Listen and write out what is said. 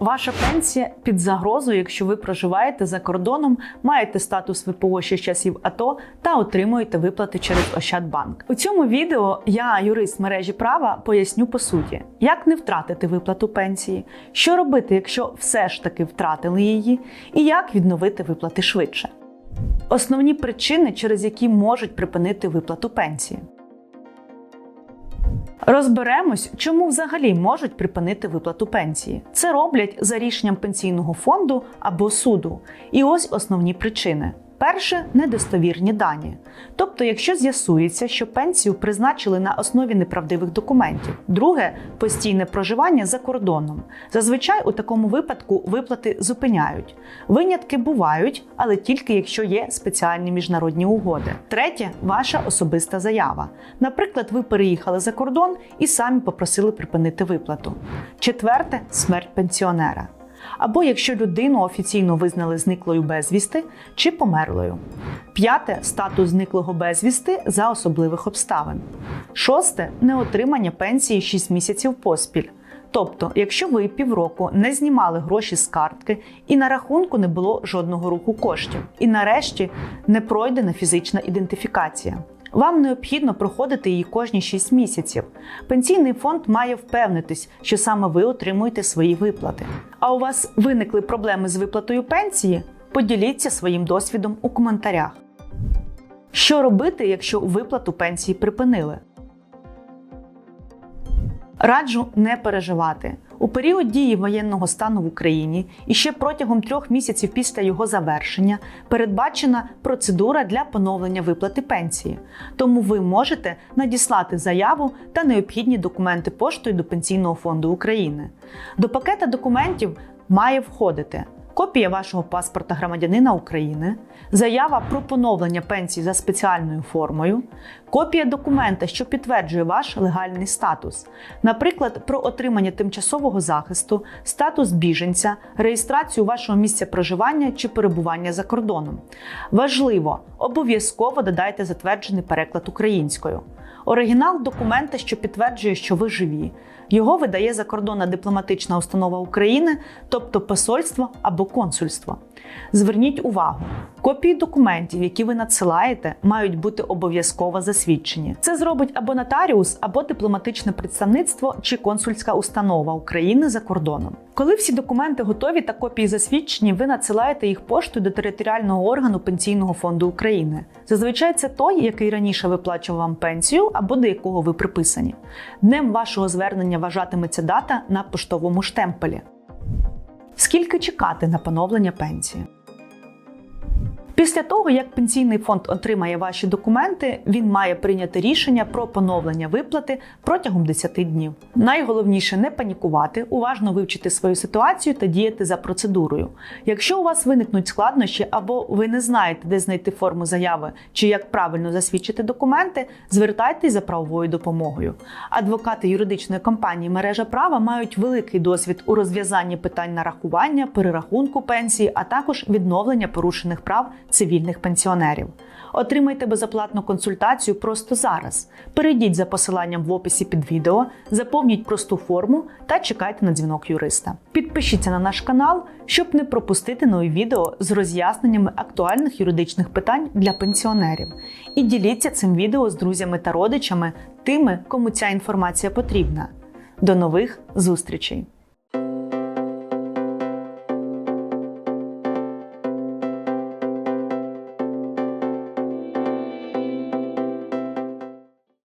Ваша пенсія під загрозою, якщо ви проживаєте за кордоном, маєте статус ВПО ще з часів АТО та отримуєте виплати через Ощадбанк. У цьому відео я, юрист мережі права, поясню по суті, як не втратити виплату пенсії, що робити, якщо все ж таки втратили її, і як відновити виплати швидше. Основні причини, через які можуть припинити виплату пенсії. Розберемось, чому взагалі можуть припинити виплату пенсії. Це роблять за рішенням пенсійного фонду або суду. І ось основні причини. Перше недостовірні дані. Тобто, якщо з'ясується, що пенсію призначили на основі неправдивих документів. Друге постійне проживання за кордоном. Зазвичай у такому випадку виплати зупиняють. Винятки бувають, але тільки якщо є спеціальні міжнародні угоди. Третє ваша особиста заява. Наприклад, ви переїхали за кордон і самі попросили припинити виплату. Четверте смерть пенсіонера або якщо людину офіційно визнали зниклою безвісти чи померлою. П'яте статус зниклого безвісти за особливих обставин. Шосте неотримання пенсії 6 місяців поспіль. Тобто, якщо ви півроку не знімали гроші з картки і на рахунку не було жодного руху коштів, і нарешті не пройдена фізична ідентифікація. Вам необхідно проходити її кожні 6 місяців. Пенсійний фонд має впевнитись, що саме ви отримуєте свої виплати. А у вас виникли проблеми з виплатою пенсії? Поділіться своїм досвідом у коментарях. Що робити, якщо виплату пенсії припинили? Раджу не переживати. У період дії воєнного стану в Україні і ще протягом трьох місяців після його завершення передбачена процедура для поновлення виплати пенсії. Тому ви можете надіслати заяву та необхідні документи поштою до Пенсійного фонду України. До пакета документів має входити копія вашого паспорта громадянина України, заява про поновлення пенсії за спеціальною формою, копія документа, що підтверджує ваш легальний статус, наприклад, про отримання тимчасового захисту, статус біженця, реєстрацію вашого місця проживання чи перебування за кордоном. Важливо, обов'язково додайте затверджений переклад українською. Оригінал документа, що підтверджує, що ви живі. Його видає закордонна дипломатична установа України, тобто посольство або консульство. Зверніть увагу, копії документів, які ви надсилаєте, мають бути обов'язково засвідчені. Це зробить або нотаріус, або дипломатичне представництво чи консульська установа України за кордоном. Коли всі документи готові та копії засвідчені, ви надсилаєте їх поштою до територіального органу Пенсійного фонду України. Зазвичай це той, який раніше виплачував вам пенсію або до якого ви приписані. Днем вашого звернення вважатиметься дата на поштовому штемпелі. Скільки чекати на поновлення пенсії? Після того, як пенсійний фонд отримає ваші документи, він має прийняти рішення про поновлення виплати протягом 10 днів. Найголовніше не панікувати, уважно вивчити свою ситуацію та діяти за процедурою. Якщо у вас виникнуть складнощі або ви не знаєте, де знайти форму заяви чи як правильно засвідчити документи, звертайтесь за правовою допомогою. Адвокати юридичної компанії мережа права мають великий досвід у розв'язанні питань нарахування, перерахунку пенсії, а також відновлення порушених прав цивільних пенсіонерів. Отримайте безоплатну консультацію просто зараз. Перейдіть за посиланням в описі під відео, заповніть просту форму та чекайте на дзвінок юриста. Підпишіться на наш канал, щоб не пропустити нові відео з роз'ясненнями актуальних юридичних питань для пенсіонерів. І діліться цим відео з друзями та родичами, тими, кому ця інформація потрібна. До нових зустрічей!